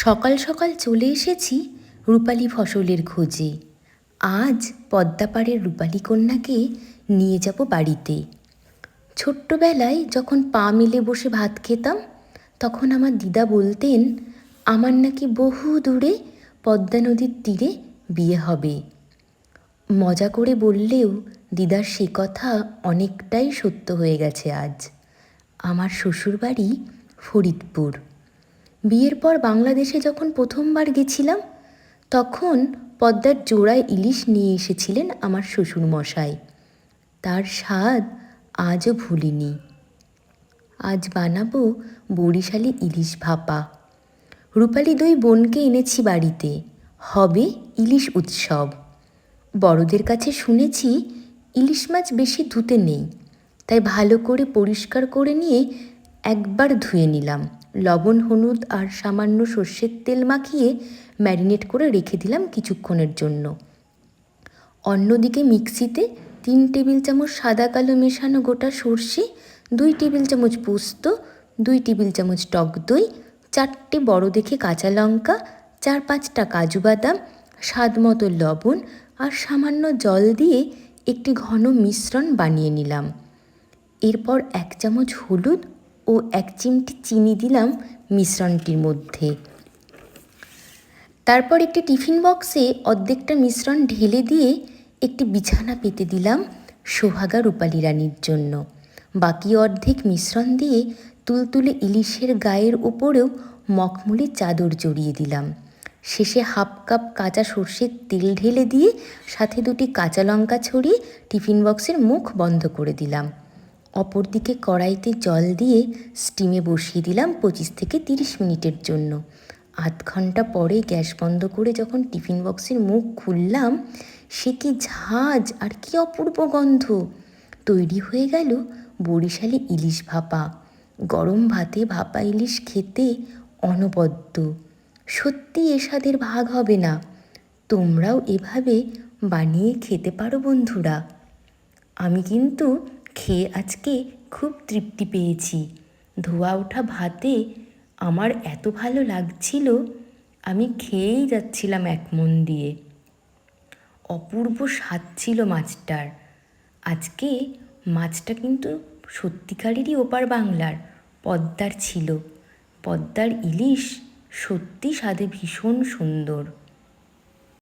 সকাল সকাল চলে এসেছি রূপালি ফসলের খোঁজে। আজ পদ্মাপাড়ের রূপালি কন্যাকে নিয়ে যাব বাড়িতে। ছোট্টবেলায় যখন পা মেলে বসে ভাত খেতাম, তখন আমার দিদা বলতেন, আমার নাকি বহু দূরে পদ্মা নদীর তীরে বিয়ে হবে। মজা করে বললেও দিদার সে কথা অনেকটাই সত্য হয়ে গেছে আজ। আমার শ্বশুরবাড়ি ফরিদপুর। বিয়ের পর বাংলাদেশে যখন প্রথমবার গেছিলাম, তখন পদ্মার জোড়ায় ইলিশ নিয়ে এসেছিলেন আমার শ্বশুর মশাই তার স্বাদ আজও ভুলিনি। আজ বানাবো বরিশালি ইলিশ ভাপা। রূপালি দুই বোনকে এনেছি বাড়িতে। হবে ইলিশ উৎসব। বড়দের কাছে শুনেছি ইলিশ মাছ বেশি ধুতে নেই, তাই ভালো করে পরিষ্কার করে নিয়ে একবার ধুয়ে নিলাম। লবণ, হলুদ আর সামান্য সর্ষের তেল মাখিয়ে ম্যারিনেট করে রেখে দিলাম কিছুক্ষণের জন্য। অন্যদিকে মিক্সিতে তিন টেবিল চামচ সাদা কালো মেশানো গোটা সর্ষে, দুই টেবিল চামচ পোস্ত, দুই টেবিল চামচ টক দই, চারটে বড় দেখে কাঁচা লঙ্কা, চার পাঁচটা কাজু বাদাম, স্বাদ মতো লবণ আর সামান্য জল দিয়ে একটি ঘন মিশ্রণ বানিয়ে নিলাম। এরপর এক চামচ হলুদ ও এক চিমটি চিনি দিলাম মিশ্রণটির মধ্যে। তারপর একটি টিফিন বক্সে অর্ধেকটা মিশ্রণ ঢেলে দিয়ে একটি বিছানা পেতে দিলাম সোহাগা রূপালী রানীর জন্য। বাকি অর্ধেক মিশ্রণ দিয়ে তুলতুলে ইলিশের গায়ের ওপরেও মখমলি চাদর জড়িয়ে দিলাম। শেষে হাফ কাপ কাঁচা সর্ষের তেল ঢেলে দিয়ে সাথে দুটি কাঁচা লঙ্কা ছড়িয়ে টিফিন বক্সের মুখ বন্ধ করে দিলাম। অপরদিকে কড়াইতে জল দিয়ে স্টিমে বসিয়ে দিলাম পঁচিশ থেকে তিরিশ মিনিটের জন্য। আধ ঘণ্টা পরে গ্যাস বন্ধ করে যখন টিফিন বক্সের মুখ খুললাম, সে কি ঝাঁজ আর কি অপূর্ব গন্ধ! তৈরি হয়ে গেল বরিশালে ইলিশ ভাপা। গরম ভাতে ভাপা ইলিশ খেতে অনবদ্য। সত্যি এ স্বাদের ভাগ হবে না। তোমরাও এভাবে বানিয়ে খেতে পারো বন্ধুরা। আমি কিন্তু খেয়ে আজকে খুব তৃপ্তি পেয়েছি। ধোয়া ওঠা ভাতে আমার এত ভালো লাগছিল, আমি খেয়েই যাচ্ছিলাম এক মন দিয়ে। অপূর্ব স্বাদ ছিল মাছটার। আজকে মাছটা কিন্তু সত্যিকারেরই ওপার বাংলার, পদ্মার ছিল। পদ্মার ইলিশ সত্যি স্বাদে ভীষণ সুন্দর।